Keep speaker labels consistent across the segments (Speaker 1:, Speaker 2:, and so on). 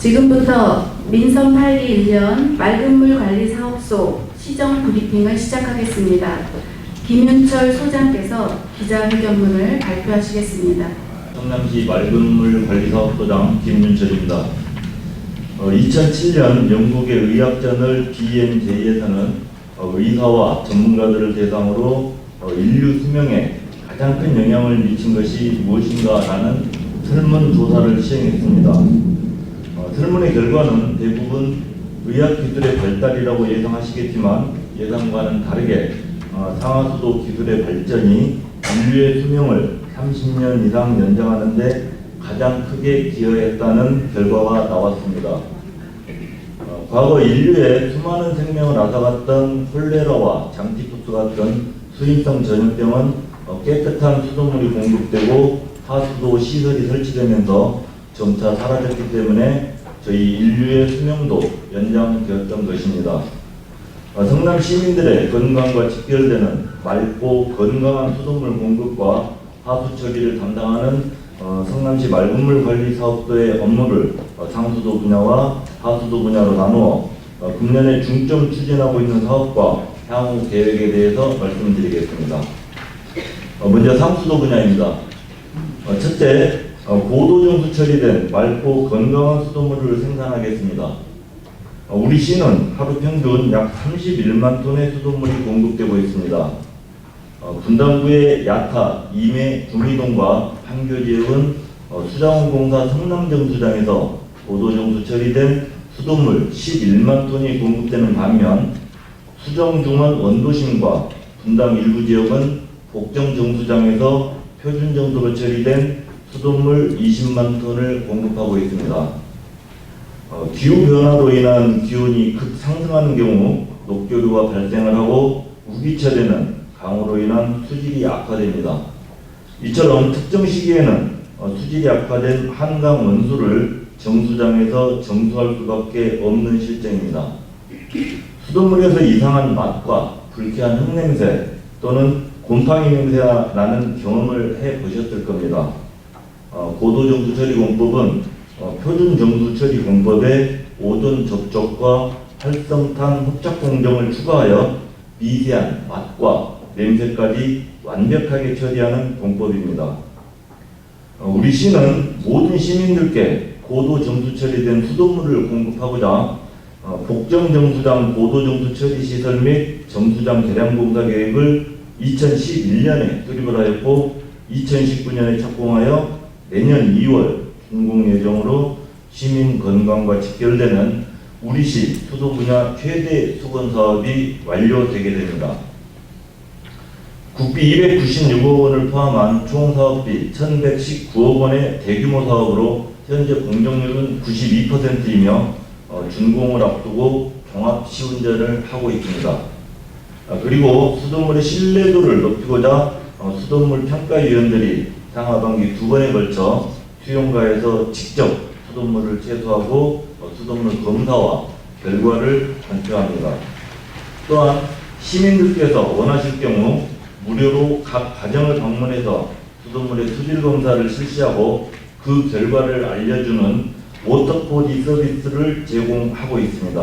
Speaker 1: 지금부터 민선 8기 1년 맑은물 관리 사업소 시정 브리핑을 시작하겠습니다. 김윤철 소장께서 기자회견문을 발표하시겠습니다.
Speaker 2: 성남시 맑은물 관리 사업소장 김윤철입니다. 어, 2007년 영국의 의학저널 BMJ에서는 어, 의사와 전문가들을 대상으로 어, 인류 수명에 가장 큰 영향을 미친 것이 무엇인가라는 설문조사를 시행했습니다. 어, 설문의 결과는 대부분 의학 기술의 발달이라고 예상하시겠지만 예상과는 다르게 어, 상하수도 기술의 발전이 인류의 수명을 30년 이상 연장하는데 가장 크게 기여했다는 결과가 나왔습니다. 어, 과거 인류의 수많은 생명을 앗아갔던 콜레라와 장티푸스 같은 수인성 전염병은 어, 깨끗한 수돗물이 공급되고 하수도 시설이 설치되면서 점차 사라졌기 때문에 저희 인류의 수명도 연장되었던 것입니다. 어, 성남 시민들의 건강과 직결되는 맑고 건강한 수돗물 공급과 하수 처리를 담당하는 어, 성남시 맑은물 관리 사업소의 업무를 어, 상수도 분야와 하수도 분야로 나누어 어, 금년에 중점 추진하고 있는 사업과 향후 계획에 대해서 말씀드리겠습니다. 어, 먼저 상수도 분야입니다. 어, 첫째, 어, 고도정수 처리된 맑고 건강한 수돗물을 생산하겠습니다. 어, 우리 시는 하루 평균 약 31만 톤의 수돗물이 공급되고 있습니다. 어, 분당구의 야타, 임해, 구미동과 판교지역은 어, 수자원공사 성남정수장에서 고도정수 처리된 수돗물 11만 톤이 공급되는 반면 수정중원 원도심과 분당 일부 지역은 복정정수장에서 표준 정도로 처리된 수돗물 20만 톤을 공급하고 있습니다. 어, 기후 변화로 인한 기온이 급상승하는 경우 녹교류가 발생을 하고 우기철에는 강우로 인한 수질이 악화됩니다. 이처럼 특정 시기에는 어, 수질이 악화된 한강 원수를 정수장에서 정수할 수밖에 없는 실정입니다. 수돗물에서 이상한 맛과 불쾌한 흙냄새 또는 곰팡이 냄새가 나는 경험을 해 보셨을 겁니다. 어, 고도정수 처리 공법은 어, 표준 정수 처리 공법에 오존 접촉과 활성탄 흡착 공정을 추가하여 미세한 맛과 냄새까지 완벽하게 처리하는 공법입니다. 어, 우리 시는 모든 시민들께 고도 정수 처리된 수돗물을 공급하고자 어, 복정 정수장 고도 정수 처리 시설 및 정수장 개량 공사 계획을 2011년에 수립을 하였고 2019년에 착공하여 내년 2월 준공 예정으로 시민 건강과 직결되는 우리시 수도 분야 최대 수건 사업이 완료되게 됩니다. 국비 296억 원을 포함한 총 사업비 1119억 원의 대규모 사업으로 현재 공정률은 92%이며 어, 준공을 앞두고 종합 시운전을 하고 있습니다. 아, 그리고 수돗물의 신뢰도를 높이고자 어, 수돗물 평가위원들이 상하반기 두 번에 걸쳐 수용가에서 직접 수돗물을 채소하고 어, 수돗물 검사와 결과를 발표합니다. 또한 시민들께서 원하실 경우 무료로 각 가정을 방문해서 수돗물의 수질 검사를 실시하고 그 결과를 알려주는 워터포디 서비스를 제공하고 있습니다.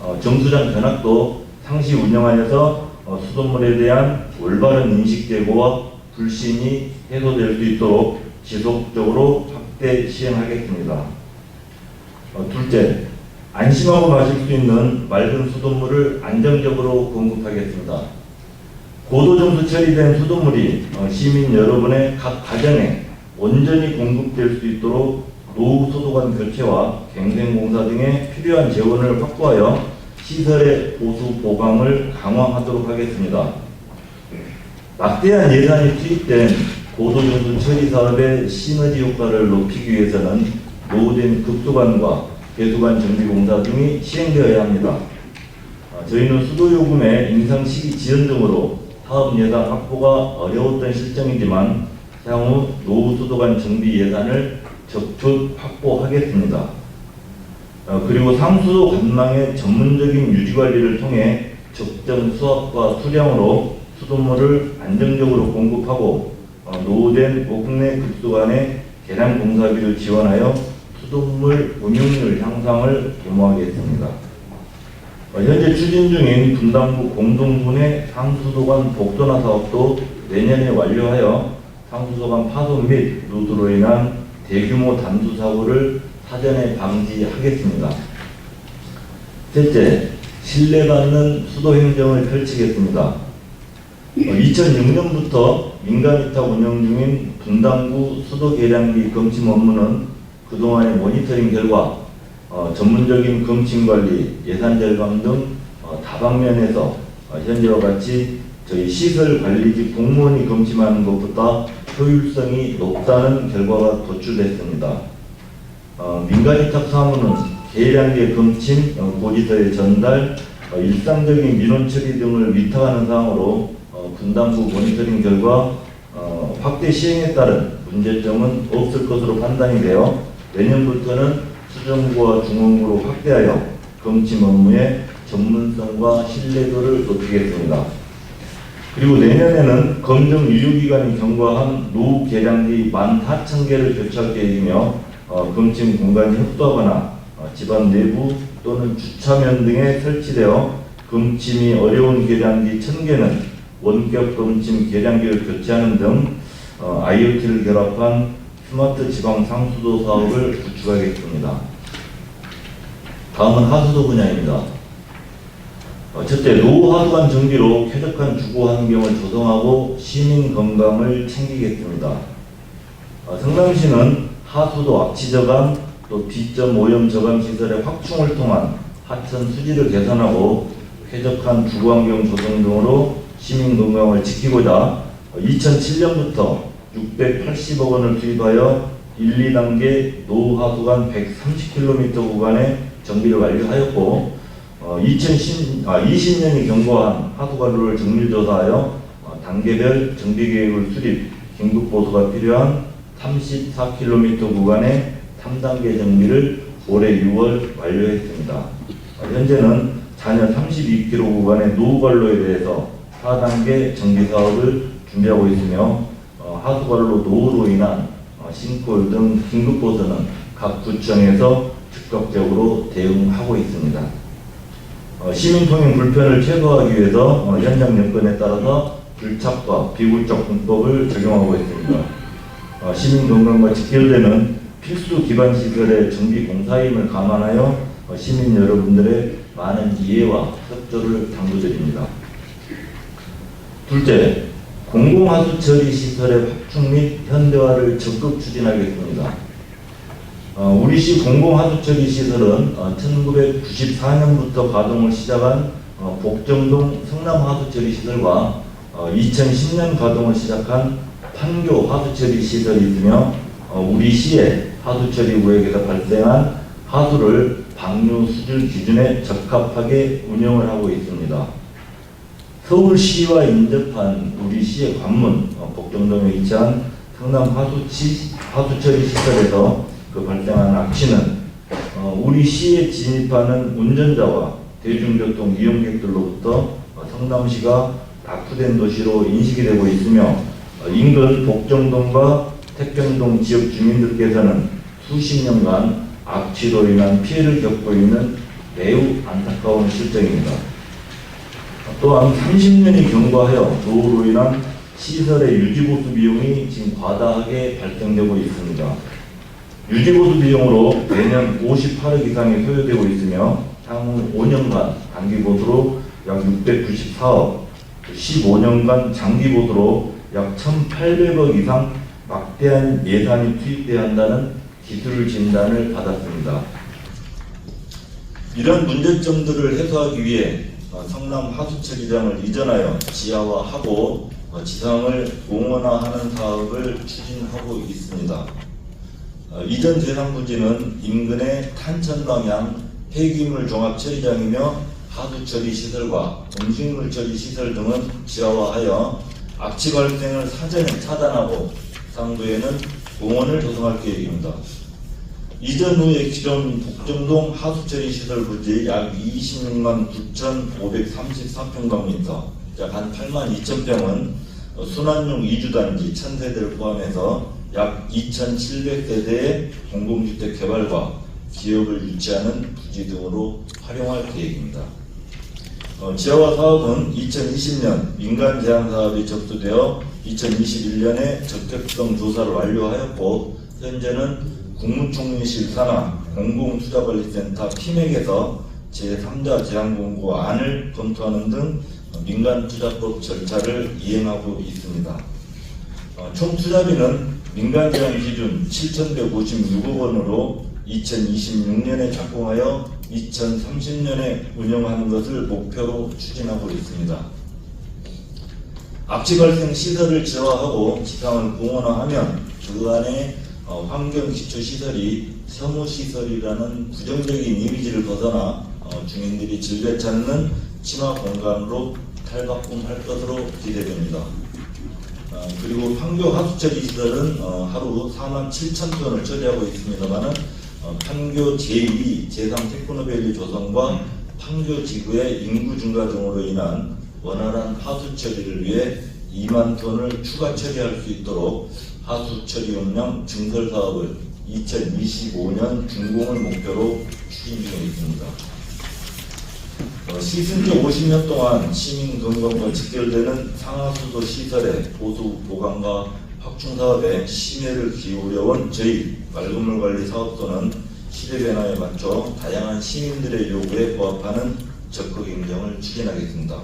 Speaker 2: 어, 정수장 견학도 상시 운영하여서 어, 수돗물에 대한 올바른 인식 제고와 불신이 해소될 수 있도록 지속적으로 확대 시행하겠습니다. 어, 둘째, 안심하고 마실 수 있는 맑은 수돗물을 안정적으로 공급하겠습니다. 고도정수 처리된 수돗물이 어, 시민 여러분의 각 가정에 온전히 공급될 수 있도록 노후 소독관 교체와 갱생공사 등의 필요한 재원을 확보하여 시설의 보수 보강을 강화하도록 하겠습니다. 막대한 예산이 투입된 고도정수 처리 사업의 시너지 효과를 높이기 위해서는 노후된 급수관과 배수관 정비 공사 등이 시행되어야 합니다. 아, 저희는 수도요금의 인상 시기 지연 등으로 사업 예산 확보가 어려웠던 실정이지만 향후 노후 수도관 정비 예산을 적극 확보하겠습니다. 어, 그리고 상수도 관망의 전문적인 유지 관리를 통해 적정 수압과 수량으로 수돗물을 안정적으로 공급하고 어, 노후된 목내 급수관의 개량 공사비를 지원하여 수돗물 운용률 향상을 도모하겠습니다. 어, 현재 추진 중인 분당구 공동분해 상수도관 복도나 사업도 내년에 완료하여 상수도관 파손 및 루드로 인한 대규모 단수 사고를 사전에 방지하겠습니다. 셋째, 신뢰받는 수도 행정을 펼치겠습니다. 2006년부터 민간위탁 운영 중인 분당구 수도 계량기 검침 업무는 그동안의 모니터링 결과 어, 전문적인 검침 관리, 예산 절감 등 어, 다방면에서 어, 현재와 같이 저희 시설 관리직 공무원이 검침하는 것보다 효율성이 높다는 결과가 도출됐습니다. 어, 민간위탁 사무는 계량계 검침, 어, 고지서의 전달, 어, 일상적인 민원 처리 등을 위탁하는 사항으로 어, 분당구 모니터링 결과 어, 확대 시행에 따른 문제점은 없을 것으로 판단이 되어 내년부터는 수정구와 중원구로 확대하여 검침 업무의 전문성과 신뢰도를 높이겠습니다. 그리고 내년에는 검정 의료기관이 경과한 노후 계량기 14,000개를 교체할 계획이며 어, 검침 공간이 협소하거나 어, 집안 내부 또는 주차면 등에 설치되어 검침이 어려운 계량기 1,000개는 원격 검침 계량기를 교체하는 등 어, IoT를 결합한 스마트 지방 상수도 사업을 구축하겠습니다. 다음은 하수도 분야입니다. 어, 첫째, 노후 하수관 정비로 쾌적한 주거 환경을 조성하고 시민 건강을 챙기겠습니다. 어, 성남시는 하수도 악취 저감, 또 비점 오염 저감 시설의 확충을 통한 하천 수질을 개선하고 쾌적한 주거 환경 조성 등으로 시민 건강을 지키고자 2007년부터 680억 원을 투입하여 1, 2단계 노후 하수관 130km 구간의 정비를 완료하였고 어, 2010, 아, 20년이 경과한 하수관로를 정밀조사하여 어, 단계별 정비 계획을 수립, 긴급 보수가 필요한 34km 구간의 3단계 정비를 올해 6월 완료했습니다. 어, 현재는 잔여 32km 구간의 노후관로에 대해서 4단계 정비 사업을 준비하고 있으며 어, 하수관로 노후로 인한 어, 싱크홀 등 긴급 보수는 각 구청에서 적극적으로 대응하고 있습니다. 어, 시민 통행 불편을 최소화하기 위해서 어, 현장 여건에 따라서 불착과 비굴적 공법을 적용하고 있습니다. 어, 시민 건강과 직결되는 필수 기반 시설의 정비 공사임을 감안하여 어, 시민 여러분들의 많은 이해와 협조를 당부드립니다. 둘째, 공공하수 처리 시설의 확충 및 현대화를 적극 추진하겠습니다. 어, 우리시 공공하수 처리 시설은 어, 1994년부터 가동을 시작한 어, 복정동 성남하수 처리 시설과 어, 2010년 가동을 시작한 판교 하수 처리 시설이 있으며 어, 우리 시의 하수 처리 구역에서 발생한 하수를 방류 수질 기준에 적합하게 운영을 하고 있습니다. 서울시와 인접한 우리 시의 관문 어, 복정동에 위치한 성남 하수치 하수처리 시설에서 그 발생한 악취는 어, 우리 시에 진입하는 운전자와 대중교통 이용객들로부터 어, 성남시가 낙후된 도시로 인식이 되고 있으며 어, 인근 복정동과 태평동 지역 주민들께서는 수십 년간 악취로 인한 피해를 겪고 있는 매우 안타까운 실정입니다. 또한 30년이 경과하여 노후로 인한 시설의 유지보수 비용이 지금 과다하게 발생되고 있습니다. 유지보수 비용으로 매년 58억 이상이 소요되고 있으며 향후 5년간 단기보수로 약 694억, 15년간 장기보수로 약 1,800억 이상 막대한 예산이 투입돼야 한다는 기술 진단을 받았습니다. 이런 문제점들을 해소하기 위해 어, 성남 하수처리장을 이전하여 지하화하고 어, 지상을 공원화하는 사업을 추진하고 있습니다. 어, 이전 대상 부지는 인근의 탄천 방향 폐기물 종합 처리장이며 하수 처리 시설과 음식물 처리 시설 등은 지하화하여 악취 발생을 사전에 차단하고 상부에는 공원을 조성할 계획입니다. 이전 후에 기존 복정동 하수처리 시설 부지 약 26만 9,534평방미터, 약한 8만 2천 평은 순환용 이주단지 1,000세대를 포함해서 약 2,700세대의 공공주택 개발과 기업을 유치하는 부지 등으로 활용할 계획입니다. 어, 지하화 사업은 2020년 민간 제한 사업이 접수되어 2021년에 적격성 조사를 완료하였고 현재는 국무총리실 산하 공공투자관리센터 피맥에서 제3자 제한 공고 안을 검토하는 등 민간 투자법 절차를 이행하고 있습니다. 어, 총 투자비는 민간 제한 기준 7,156억 원으로 2026년에 착공하여 2030년에 운영하는 것을 목표로 추진하고 있습니다. 악취 발생 시설을 제어하고 지상을 공원화하면 그 안에 어, 환경 기초 시설이 혐오 시설이라는 부정적인 이미지를 벗어나 어, 주민들이 즐겨 찾는 친화 공간으로 탈바꿈할 것으로 기대됩니다. 어, 그리고 판교 하수처리 시설은 어, 하루 4만 7천 톤을 처리하고 있습니다만은 어, 판교 제2, 제3 테크노밸리 조성과 판교 지구의 인구 증가 등으로 인한 원활한 하수 처리를 위해 2만 톤을 추가 처리할 수 있도록 하수 처리 용량 증설 사업을 2025년 준공을 목표로 추진 중에 있습니다. 어, 시승지 50년 동안 시민 건강과 직결되는 상하수도 시설의 보수 보강과 확충 사업에 심혈을 기울여온 저희 맑은물 관리 사업소는 시대 변화에 맞춰 다양한 시민들의 요구에 부합하는 적극 행정을 추진하겠습니다.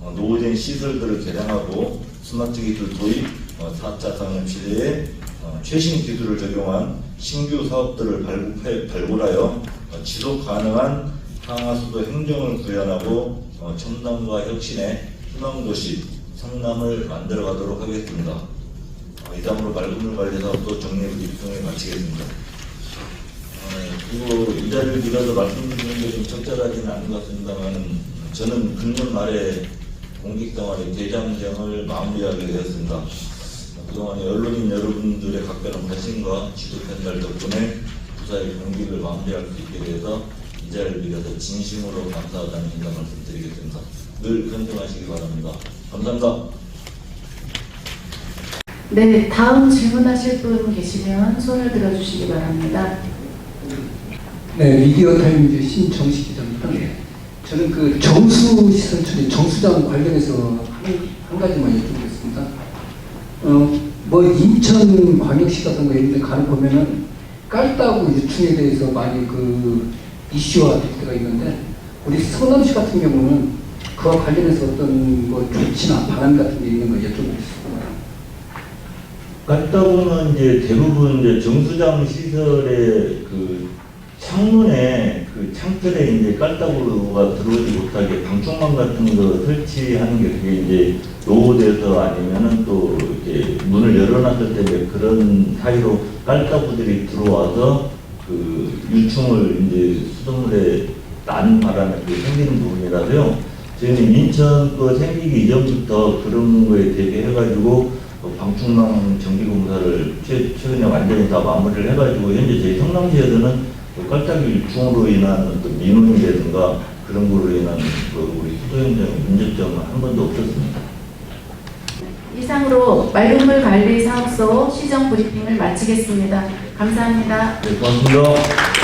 Speaker 2: 어, 노후된 시설들을 개량하고 스마트 기술 도입, 어, 4차 산업 시대에 어, 최신 기술을 적용한 신규 사업들을 발굴하여 어, 지속 가능한 상하수도 행정을 구현하고 어, 첨단과 혁신의 희망도시 성남을 만들어가도록 하겠습니다. 어, 이상으로 맑은물 관리 사업도 정리를 입성에 마치겠습니다. 어, 그리고 이 자리를 빌어서 말씀드리는 게 좀 적절하지는 않은 것 같습니다만 저는 금년 말에 공직생활의 대장정을 마무리하게 되었습니다. 어, 그동안 언론인 여러분들의 각별한 관심과 지도 편달 덕분에 부사의 공직을 마무리할 수 있게 돼서 이 자리를 빌어서 진심으로 감사하다는 인사 말씀드리겠습니다. 늘 건강하시기 바랍니다. 감사합니다.
Speaker 1: 네, 다음 질문하실 분 계시면 손을 들어주시기 바랍니다.
Speaker 3: 네, 미디어 타임즈 신정식 기자입니다. 저는 그 정수 시설 처리, 정수장 관련해서 한, 한 가지만 여쭤보겠습니다. 어, 뭐 인천 광역시라든가 이런 데 가는 보면은 깔따구 유충에 대해서 많이 그 이슈화 될 때가 있는데 우리 성남시 같은 경우는 그와 관련해서 어떤 뭐 조치나 방안 같은 게 있는 거 여쭤보겠습니다.
Speaker 2: 깔따구는 이제 대부분 이제 정수장 시설의 그 창문에 그 창틀에 이제 깔따구가 들어오지 못하게 방충망 같은 거 설치하는 게 그게 이제 노후돼서 아니면은 또 이렇게 문을 열어놨을 때 그런 사이로 깔따구들이 들어와서 그 유충을 이제 수돗물에 난 바람에 그 생기는 부분이라서요. 저희는 인천 거 생기기 이전부터 그런 거에 대비해가지고 그 방충망 정비 공사를 최, 최근에 완전히 다 마무리를 해가지고 현재 저희 성남시에서는 그 깔딱이 유충으로 인한 어떤 민원이라든가 그런 거로 인한 그 우리 수도행정 문제점은 한 번도 없었습니다.
Speaker 1: 이상으로 맑은물 관리 사업소 시정 브리핑을 마치겠습니다. 감사합니다.
Speaker 2: 네, 고맙습니다.